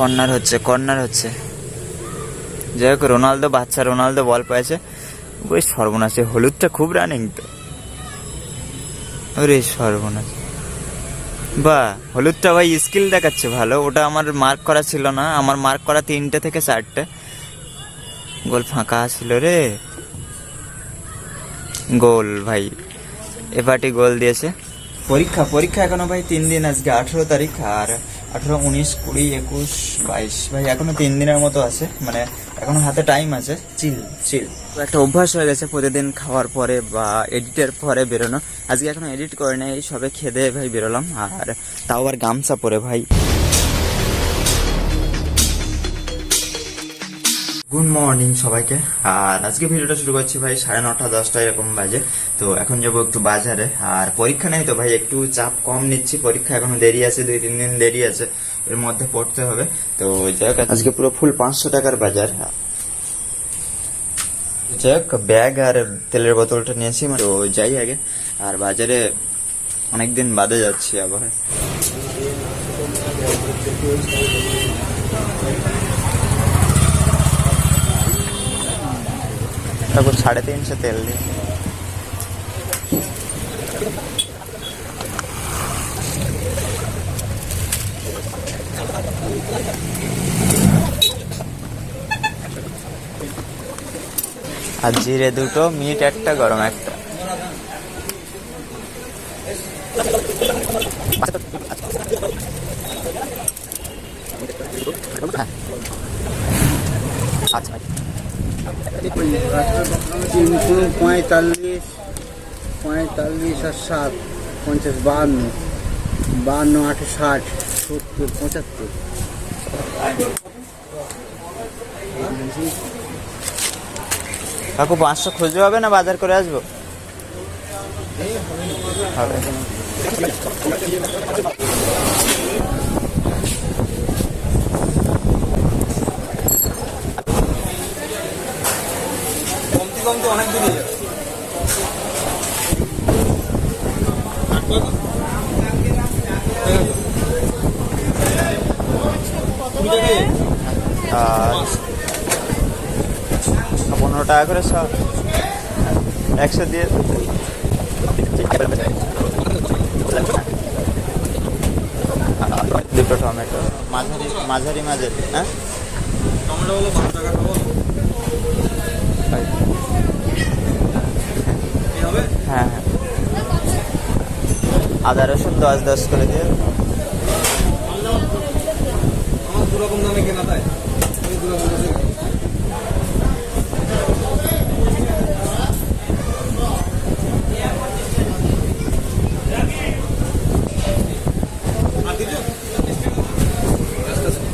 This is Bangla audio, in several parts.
কর্নার হচ্ছে কর্নার হচ্ছে। যাই হোক, রোনালদো, বাচ্চা রোনালদো, বল পেয়েছে। ওই সর্বনাশে, হলুদটা খুব রানিং তো। ওরে সর্বনাশ। বা, হলুদটা ভাই স্কিল দেখাচ্ছে ভালো, ওটা আমার মার্ক করা ছিল না। আমার মার্ক করা তিনটে থেকে চারটে। গোল ফাঁকা ছিল রে। গোল ভাই। এবারটি গোল দিয়েছে। পরীক্ষা পরীক্ষা এখনও ভাই তিন দিন, আজকে আঠেরো তারিখ, আর আঠেরো, উনিশ, কুড়ি, একুশ, বাইশ। ভাই, এখনও তিন দিনের মতো আছে। মানে এখনও হাতে টাইম আছে। চিল চিল একটা অভ্যাস হয়ে গেছে প্রতিদিন খাওয়ার পরে বা এডিটের পরে বেরোনো। আজকে এখনও এডিট করে নেই, সবে খেদে ভাই বেরোলাম। আর তাও আর গামছা পরে ভাই। গুড মর্নিং সবাইকে। আর আজকে ভিডিওটা শুরু করছি ভাই সাড়ে নটা দশটা এরকম বাজে। তো এখন যাব একটু বাজারে। আর পরীক্ষা নেই তো ভাই একটু চাপ কম নিচ্ছি। পরীক্ষা এখনও দেরি আছে দুই তিন দিন দেরি আছে। এর মধ্যে পড়তে হবে। তো যাই আজকে পুরো ফুল পাঁচশো টাকার বাজার। যাই ব্যাগ আর তেলের বোতলটা নিয়েছি মানে তো যাই আগে। আর বাজারে অনেকদিন বাদে যাচ্ছি আবার। তারপর সাড়ে তিনশো তেল দিই আর জিরে দুটো মিট একটা গরম একটা হ্যাঁ। আচ্ছা তিনশো পঁয়তাল্লিশ পঁয়তাল্লিশ আর সাত, পঞ্চাশ, বাহান্ন। বাহান্ন, আটে, ষাট, সত্তর, পঁচাত্তর। কাকু, পাঁচশো খুঁজে হবে না বাজার করে আসব? হবে। কমতি অনেক দূরে যাবে পনেরো টাকা করে সব। একশো দিয়ে দুটো টমেটো। মাঝারি মাঝারি মাঝারি হ্যাঁ? টমেটো হলো বারো টাকা হ্যাঁ হ্যাঁ। আদা রসুন দশ দশ করে দিয়ে আমার দু রকম দামে কেনা তাই। আমি দু রকম দামে কিনি। আর কিছু? আস্তে আস্তে।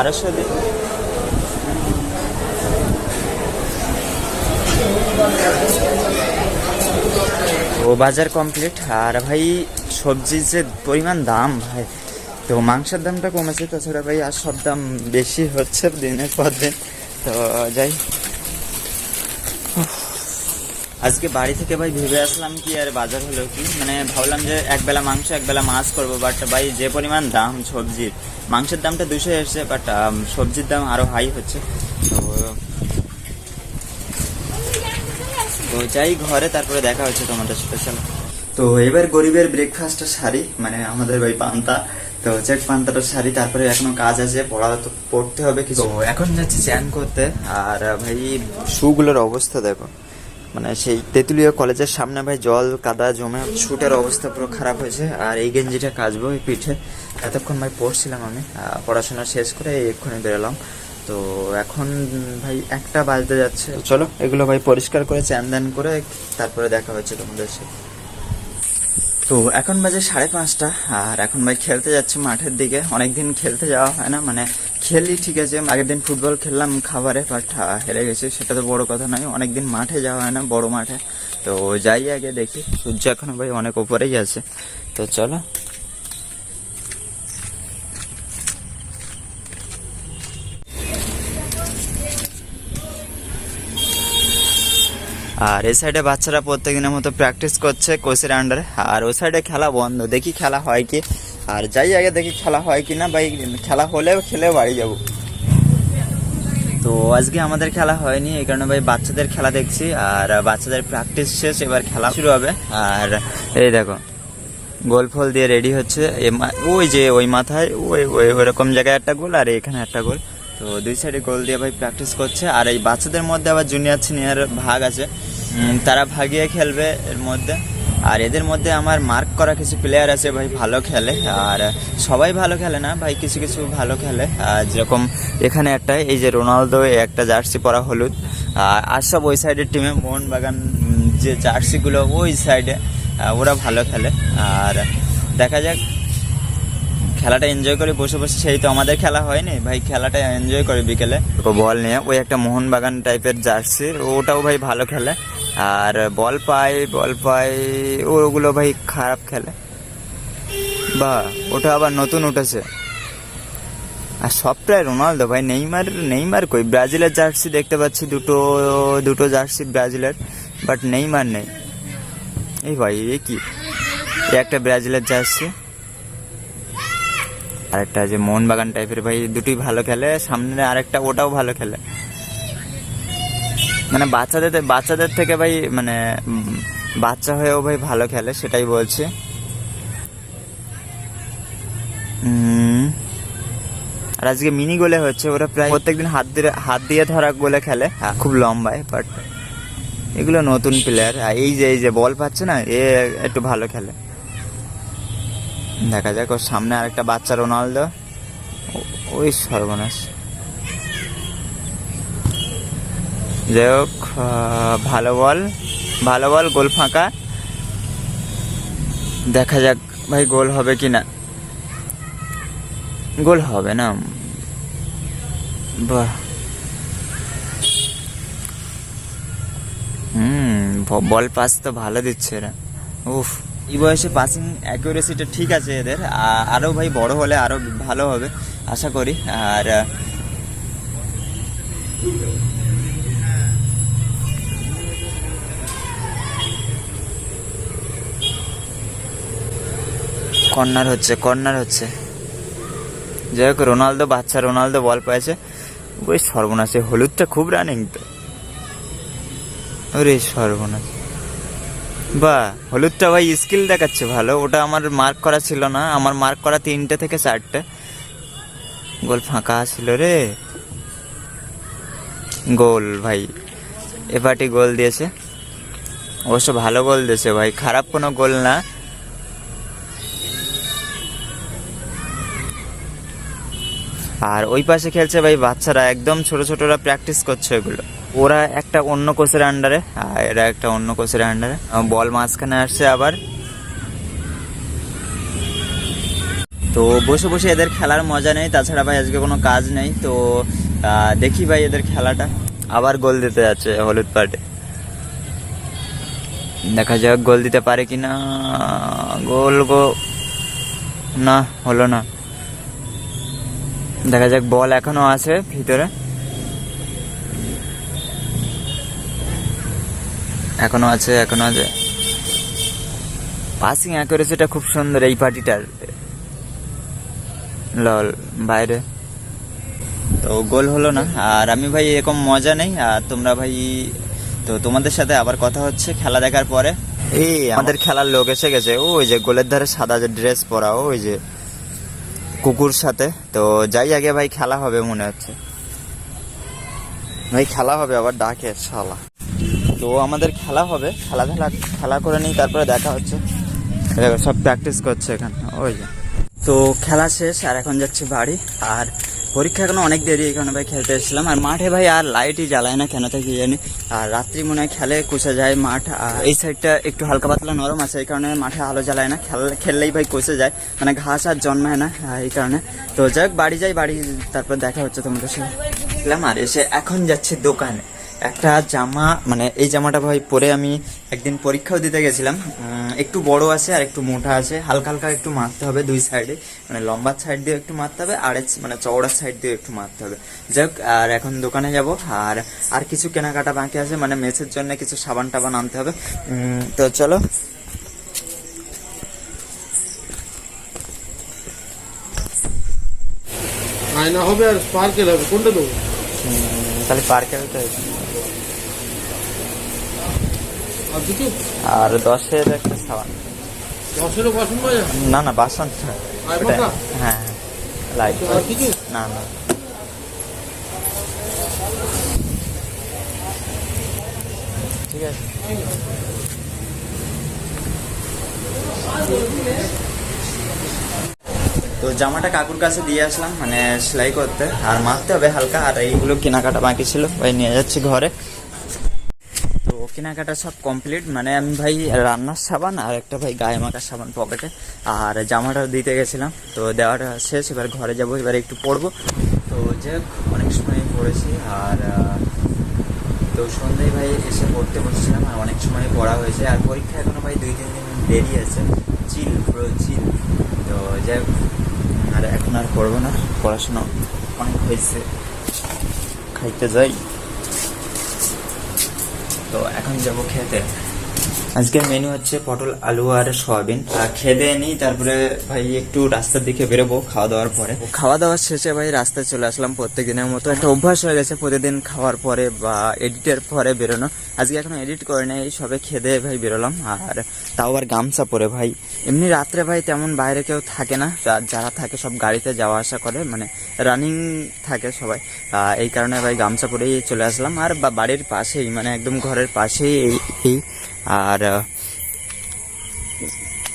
আহ, বারোশো ও বাজার কমপ্লিট আর ভাই সবজির যে পরিমাণ দাম ভাই তো মাংসের দামটা কমেছে তাছাড়া ভাই আর সব দাম বেশি হচ্ছে দিনের পর দিন। তো যাই। আজকে বাড়ি থেকে ভাই ভেবে আসলাম কি আর বাজার হলো কি? মানে ভাবলাম যে একবেলা মাংস একবেলা মাছ করব বাট ভাই যে পরিমাণ দাম সবজির, মাংসের দামটা দুশো এসছে বাট সবজির দাম আরও হাই হচ্ছে। তো যাই ঘরে, তারপরে দেখা হচ্ছে তোমাদের সাথে, চলো। তো এবার গরিবের ব্রেকফাস্টটা সারি মানে আমাদের ভাই পান্তা। তো হচ্ছে পান্তাটা সারি তারপরে এখনও কাজ আছে, পড়া তো পড়তে হবে কিছু। এখন যাচ্ছে চ্যান করতে, আর ভাই শুগুলোর অবস্থা দেখো। মানে সেই তেঁতুলিয়া কলেজের সামনে ভাই জল, কাদা জমে শুটের অবস্থা পুরো খারাপ হয়েছে। আর এই গেঞ্জিটা কাচবো এই পিঠে। এতক্ষণ ভাই পড়ছিলাম আমি পড়াশোনা শেষ করে এক্ষুনি বেরোলাম। তো এখন ভাই একটা বাজতে যাচ্ছে। চলো, এগুলো ভাই পরিষ্কার করে চ্যান ধ্যান করে তারপরে দেখা হচ্ছে তোমাদের সাথে। তো এখন বাজে সাড়ে পাঁচটা, আর এখন ভাই খেলতে যাচ্ছি মাঠের দিকে। অনেকদিন খেলতে যাওয়া হয় না মানে খেলি, ঠিক আছে। আগের দিন ফুটবল খেললাম, খাবারে বাট হেরে গেছি। সেটা তো বড় কথা নয়, অনেকদিন মাঠে যাওয়া হয় না, বড় মাঠে। তো যাই আগে দেখি, সূর্য এখনও ভাই অনেক উপরেই আছে। তো চলো। আর এই সাইডে বাচ্চারা প্রত্যেকদিনের মতো প্র্যাকটিস করছে কোচের আন্ডারে আর ওই সাইডে খেলা বন্ধ, দেখি খেলা হয় কি। আর যাই আগে দেখি খেলা হয় কি না ভাই খেলা হলেও খেলে বাড়ি যাব। তো আজকে আমাদের খেলা হয়নি, এই কারণে ভাই বাচ্চাদের খেলা দেখছি, আর বাচ্চাদের প্র্যাকটিস শেষ, এবার খেলা শুরু হবে। আর এই দেখো, গোল ফল দিয়ে রেডি হচ্ছে। ওই যে ওই মাথায়, ওই ওই ওরকম জায়গায় একটা গোল, আর এখানে একটা গোল। তো দুই সাইডে গোল দিয়ে ভাই প্র্যাকটিস করছে, আর এই বাচ্চাদের মধ্যে আবার জুনিয়র সিনিয়র ভাগ আছে। তারা ভাগিয়ে খেলবে এর মধ্যে। আর এদের মধ্যে আমার মার্ক করা কিছু প্লেয়ার আছে ভাই, ভালো খেলে। আর সবাই ভালো খেলে না ভাই, কিছু কিছু ভালো খেলে। যেরকম এখানে একটা, এই যে রোনালদো একটা জার্সি পরা হলুদ। আর সব ওই সাইডের টিমে মোহনবাগান যে জার্সিগুলো ওই সাইডে ওরা ভালো খেলে। আর দেখা যাক, খেলাটা এনজয় করে বসে বসে, সেই তো আমাদের খেলা হয়নি। ভাই, খেলাটা এনজয় করে বিকেলে। বল নিয়ে, ওই একটা মোহনবাগান টাইপের জার্সি ওটাও ভাই ভালো খেলে। আর বল পাই, বল পায় ওগুলো ভাই খারাপ খেলে। বা, ওটা আবার নতুন উঠেছে। আর সবটাই রোনালদো ভাই, নেইমার নেইমার কই? ব্রাজিলের জার্সি দেখতে পাচ্ছি, দুটো দুটো জার্সি ব্রাজিলের, বাট নেইমার নেই। এই ভাই, এ কি? একটা ব্রাজিলের জার্সি। আরেকটা যে মোহনবাগান টাইপের ভাই দুটোই ভালো খেলে, সামনে আরেকটা ওটাও ভালো খেলে। মানে বাচ্চাদের বাচ্চাদের থেকে ভাই মানে বাচ্চা হয়েও ভাই ভালো খেলে সেটাই বলছি। আর আজকে মিনি গোলে হচ্ছে ওরা প্রায় প্রত্যেকদিন হাত দিয়ে হাত দিয়ে ধরা গোলে খেলে। হ্যাঁ, খুব লম্বায় বাট এগুলো নতুন প্লেয়ার এই যে এই যে বল পাচ্ছে না এ একটু ভালো খেলে। দেখা যাক ওর সামনে আরেকটা বাচ্চা রোনালদো। ওই সর্বনাশ। যাই হোক ভালো বল ভালো বল, গোল ফাঁকা। দেখা যাক ভাই গোল হবে কি না গোল হবে না। বাহ। হুম বল পাস তো ভালো দিচ্ছে এরা। উফ, এই বয়সে পাসিং অ্যাকুরেসিটা ঠিক আছে এদের। আ- আরও ভাই বড় হলে আরও ভালো হবে, আশা করি। আর কর্নার হচ্ছে কর্নার হচ্ছে। যাই হোক, রোনালদো বাচ্চা, রোনালদো বল পেয়েছে। ওই সর্বনাশে, হলুদটা খুব রানিং তো। ওরে সর্বনাশ। বা, হলুদটা ভাই স্কিল দেখাচ্ছে ভালো। ওটা আমার মার্ক করা ছিল না। আমার মার্ক করা তিনটে থেকে চারটে। গোল ফাঁকা ছিল রে। গোল ভাই। এবারটি গোল দিয়েছে। অবশ্য ভালো গোল দিয়েছে ভাই। খারাপ কোনো গোল না। আর ওই পাশে খেলছে ভাই বাচ্চারা, একদম ছোট ছোটরা প্র্যাকটিস করছে ওগুলো। ওরা একটা অন্য কোচের আন্ডারে আর এরা একটা অন্য কোচের আন্ডারে বল মাঝখানে আসছে আবার। তো বসে বসে এদের খেলার মজা নেই, তাছাড়া ভাই আজকে কোনো কাজ নেই। তো দেখি ভাই এদের খেলাটা। আবার গোল দিতে যাচ্ছে হলুদ পার্টে দেখা যাক গোল দিতে পারে কি না গোল গো না, হলো না। দেখা যাক বল এখনও আছে ভিতরে। এখনও আছে এখনও আছে। পাসিং অ্যাকুরেসিটা খুব সুন্দর এই পার্টিটার। লল, বাইরে। তো গোল হলো না। আর আমি ভাই এরকম মজা নেই। আর তোমরা ভাই, তো তোমাদের সাথে আবার কথা হচ্ছে খেলা দেখার পরে। এই আমাদের খেলার লোক এসে গেছে। ওই যে গোলের ধারে সাদা যে ড্রেস পরা, ওই যে কুকুর সাথে। তো যাই আগে ভাই, খেলা হবে মনে হচ্ছে। ভাই, খেলা হবে, আবার ডাকে, শালা। তো আমাদের খেলা হবে। খেলা খেলা খেলা করে নিই, তারপরে দেখা হচ্ছে। সব প্র্যাকটিস করছে এখানে। ওই তো খেলা শেষ, আর এখন যাচ্ছি বাড়ি। আর পরীক্ষা এখনও অনেক দেরি এখানে ভাই খেলতে এসেছিলাম। আর মাঠে ভাই আর লাইটই জ্বালায় না কেন থেকে জানি। আর রাত্রি মনে হয় খেলে কষে যায় মাঠ আর এই সাইডটা একটু হালকা পাতলা নরম আছে, এই কারণে মাঠে আলো জ্বালায় না। খেল, খেললেই ভাই কষে যায় মানে ঘাস আর জন্মায় না এই কারণে। তো যাই বাড়ি যাই, বাড়ি তারপর দেখা হচ্ছে তোমাদের সাথে। আর এসে এখন যাচ্ছে দোকানে। একটা জামা মানে এই জামাটা ভাই পরে আমি একদিন পরীক্ষাও দিতে গেছিলাম। একটু বড় আছে আর একটু মোটা আছে। হালকা হালকা একটু মারতে হবে দুই সাইডে। মানে লম্বার সাইড দিয়ে একটু মারতে হবে আর মানে চওড়ার সাইড দিয়ে একটু মারতে হবে। যাই হোক আর এখন দোকানে যাব। আর আর কিছু কেনাকাটা বাকি আছে মানে মেসের জন্য কিছু সাবান টাবান আনতে হবে। তো চলো। আয়না হবে আর স্পার্কেল হবে কোনটা দেবো? তাহলে পার্কে হতে হবে। আর দশের একটা সাবান। দশেরও বাসন বাজা না না বাসন না। হ্যাঁ লাইট না না। ঠিক আছে। তো জামাটা কাকুর কাছে দিয়ে আসলাম মানে সেলাই করতে। আর মারতে হবে হালকা আর এইগুলো কেনাকাটা বাকি ছিল ভাই নিয়ে যাচ্ছি ঘরে। কেনাকাটা সব কমপ্লিট মানে আমি ভাই রান্নার সাবান আর একটা ভাই গায়ে মাখার সাবান পকেটে আর জামাটা দিতে গেছিলাম, তো দেওয়াটা শেষ। এবার ঘরে যাব, এবার একটু পড়ব তো যে অনেক সময় পড়েছি আর তো সন্ধ্যায় ভাই এসে পড়তে বসছিলাম আর অনেক সময় পড়া হয়েছে। আর পরীক্ষা এখনও ভাই দুই, তিন দিন দেরি আছে। চিল পুরো চিল তো যাই আর এখন আর পড়ব না। পড়াশোনা অনেক হয়েছে। খাইতে যাই। তো এখন যাব খেতে আজকের মেনু হচ্ছে পটল, আলু আর সয়াবিন। আর খেতে নিই, তারপরে ভাই একটু রাস্তার দিকে বেরোবো, খাওয়া দাওয়ার পরে। খাওয়া দাওয়ার শেষে ভাই রাস্তায় চলে আসলাম প্রত্যেক দিনের মতো। একটা অভ্যাস হয়ে গেছে প্রতিদিন খাওয়ার পরে বা এডিটের পরে বেরোনো। আজকে এখন এডিট করে নেই, সবে খেদে ভাই বেরোলাম। আর তাও আর গামছা পরে ভাই। এমনি রাত্রে ভাই তেমন বাইরে কেউ থাকে না। যারা থাকে সব গাড়িতে যাওয়া আসা করে মানে রানিং থাকে সবাই। এই কারণে ভাই গামছা পরেই চলে আসলাম। আর বাড়ির পাশেই মানে একদম ঘরের পাশেই এই আর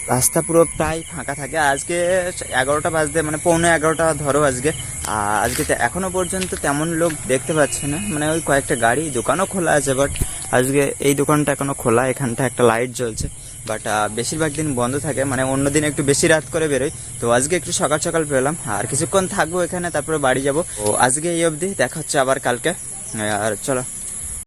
রাস্তা পুরো প্রায় ফাঁকা থাকে। আজকে এগারোটা বাজতে মানে পৌনে এগারোটা ধরো আজকে। আজকে তে- এখনও পর্যন্ত তেমন লোক দেখতে পাচ্ছে না। মানে ওই কয়েকটা গাড়ি, দোকানও খোলা আছে বাট আজকে এই দোকানটা এখনও খোলা। এখানটা একটা লাইট জ্বলছে। বাট বেশিরভাগ দিন বন্ধ থাকে। মানে অন্য দিন একটু বেশি রাত করে বেরোই। তো আজকে একটু সকাল সকাল বেরোলাম আর কিছুক্ষণ থাকব এখানে, তারপরে বাড়ি যাব। তো আজকে এই অবধি দেখা হচ্ছে আবার কালকে। আর চলো।